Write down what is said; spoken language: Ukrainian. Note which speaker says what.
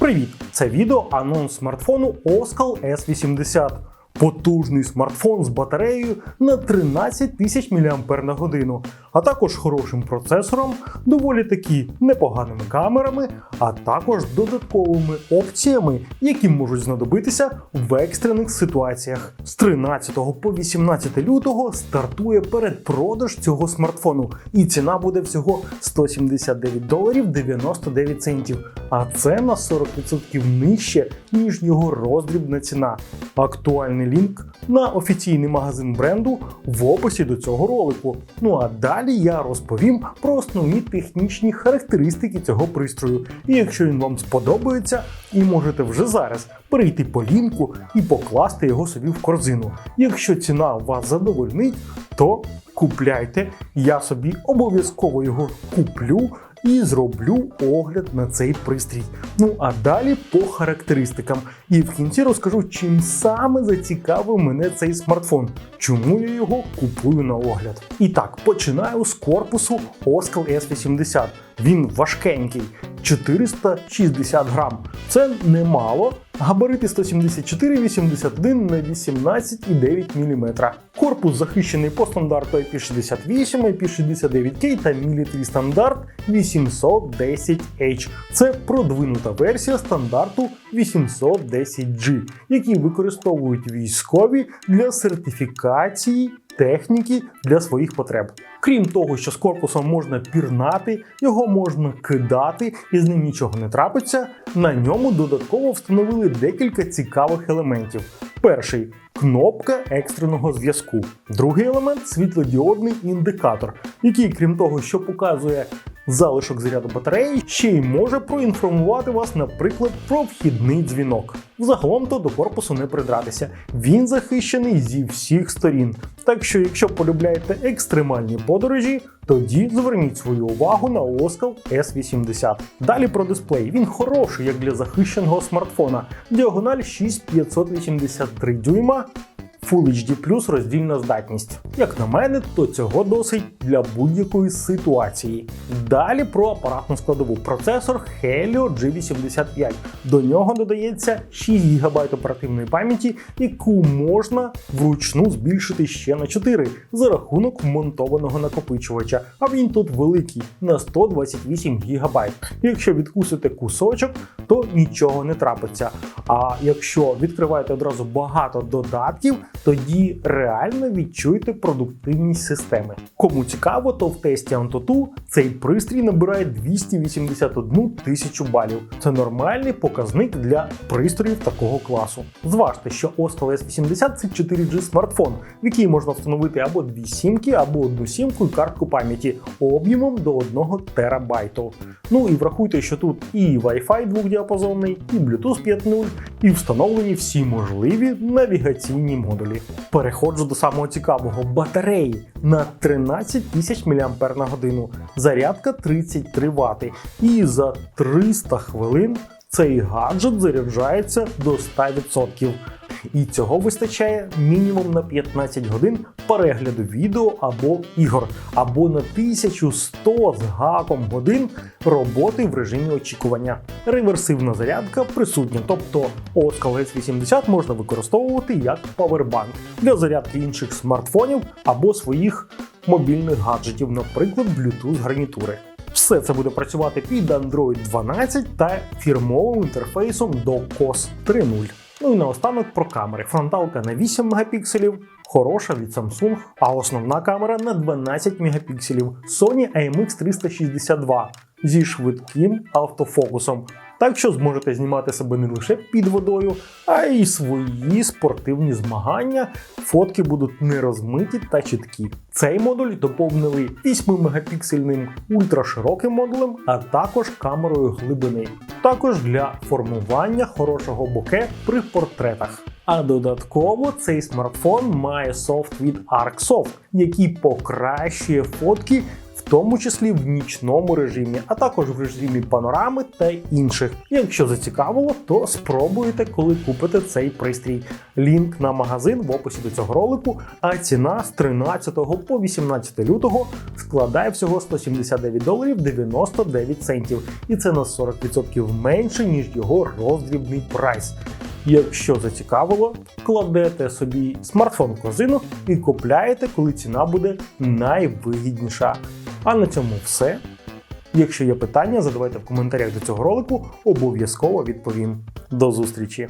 Speaker 1: Привіт! Це відео анонс смартфону Oskal S80. Потужний смартфон з батареєю на 13 тисяч мАч а також хорошим процесором, доволі таки непоганими камерами, а також додатковими опціями, які можуть знадобитися в екстрених ситуаціях. З 13 по 18 лютого стартує передпродаж цього смартфону, і ціна буде всього 179 доларів 99 центів. А це на 40% нижче, ніж його роздрібна ціна. Актуальний лінк на офіційний магазин бренду в описі до цього ролику. Ну а далі я розповім про основні технічні характеристики цього пристрою. І якщо він вам сподобається, і можете вже зараз перейти по лінку і покласти його собі в корзину. Якщо ціна вас задовольнить, то купляйте. Я собі обов'язково його куплю і зроблю огляд на цей пристрій. Ну а далі по характеристикам. І в кінці розкажу, чим саме зацікавив мене цей смартфон, чому я його купую на огляд. І так, починаю з корпусу Oskal S80. Він важкенький, 460 грам. Це немало. Габарити 174,81 на 18,9 мм. Корпус захищений по стандарту IP68, IP69K та Military стандарт 810H. Це продвинута версія стандарту 810G, які використовують військові для сертифікації техніки для своїх потреб. Крім того, що з корпусом можна пірнати, його можна кидати і з ним нічого не трапиться. На ньому додатково встановили декілька цікавих елементів. Перший кнопка екстреного зв'язку. Другий елемент світлодіодний індикатор, який, крім того, що показує залишок заряду батареї, ще й може проінформувати вас, наприклад, про вхідний дзвінок. Взагалом то до корпусу не придратися. Він захищений зі всіх сторін. Так що, якщо полюбляєте екстремальні подорожі, тоді зверніть свою увагу на Оскал S80. Далі про дисплей. Він хороший як для захищеного смартфона. Діагональ 6583 дюйма. Full HD роздільна здатність. Як на мене, то цього досить для будь-якої ситуації. Далі про апаратну складову. Процесор Helio G85. До нього додається 6 ГБ оперативної пам'яті, яку можна вручну збільшити ще на 4 за рахунок вмонтованого накопичувача. А він тут великий на 128 ГБ. Якщо відкусите кусочок, то нічого не трапиться. А якщо відкриваєте одразу багато додатків, тоді реально відчуєте продуктивність системи. Кому цікаво, то в тесті Antutu цей пристрій набирає 281 тисячу балів. Це нормальний показник для пристроїв такого класу. Зважте, що Oskal S80 це 4G смартфон, в який можна встановити або дві сімки, або одну сімку і картку пам'яті об'ємом до 1 терабайту. Ну і врахуйте, що тут і Wi-Fi двохдіапазонний, і Bluetooth 5.0, і встановлені всі можливі навігаційні модулі. Переходжу до самого цікавого. Батареї на 13 тисяч мАч зарядка 33 Вт. І за 300 хвилин цей гаджет заряджається до 100%. І цього вистачає мінімум на 15 годин перегляду відео або ігор, або на 1100 з гаком годин роботи в режимі очікування. Реверсивна зарядка присутня, тобто Oskal S80 можна використовувати як павербанк для зарядки інших смартфонів або своїх мобільних гаджетів, наприклад, Bluetooth гарнітури. Все це буде працювати під Android 12 та фірмовим інтерфейсом до COS 3.0. Ну і наостанок про камери. Фронталка на 8 мегапікселів, хороша від Samsung, а основна камера на 12 мегапікселів Sony AMX362 зі швидким автофокусом. Так що зможете знімати себе не лише під водою, а й свої спортивні змагання. Фотки будуть не розмиті та чіткі. Цей модуль доповнили 8-мегапіксельним ультрашироким модулем, а також камерою глибини. Також для формування хорошого боке при портретах. А додатково цей смартфон має софт від ArcSoft, який покращує фотки тому числі в нічному режимі, а також в режимі панорами та інших. Якщо зацікавило, то спробуйте, коли купите цей пристрій. Лінк на магазин в описі до цього ролику, а ціна з 13 по 18 лютого складає всього 179 доларів 99 центів, і це на 40% менше, ніж його роздрібний прайс. Якщо зацікавило, кладете собі смартфон в корзину і купляєте, коли ціна буде найвигідніша. А на цьому все. Якщо є питання, задавайте в коментарях до цього ролику, обов'язково відповім. До зустрічі!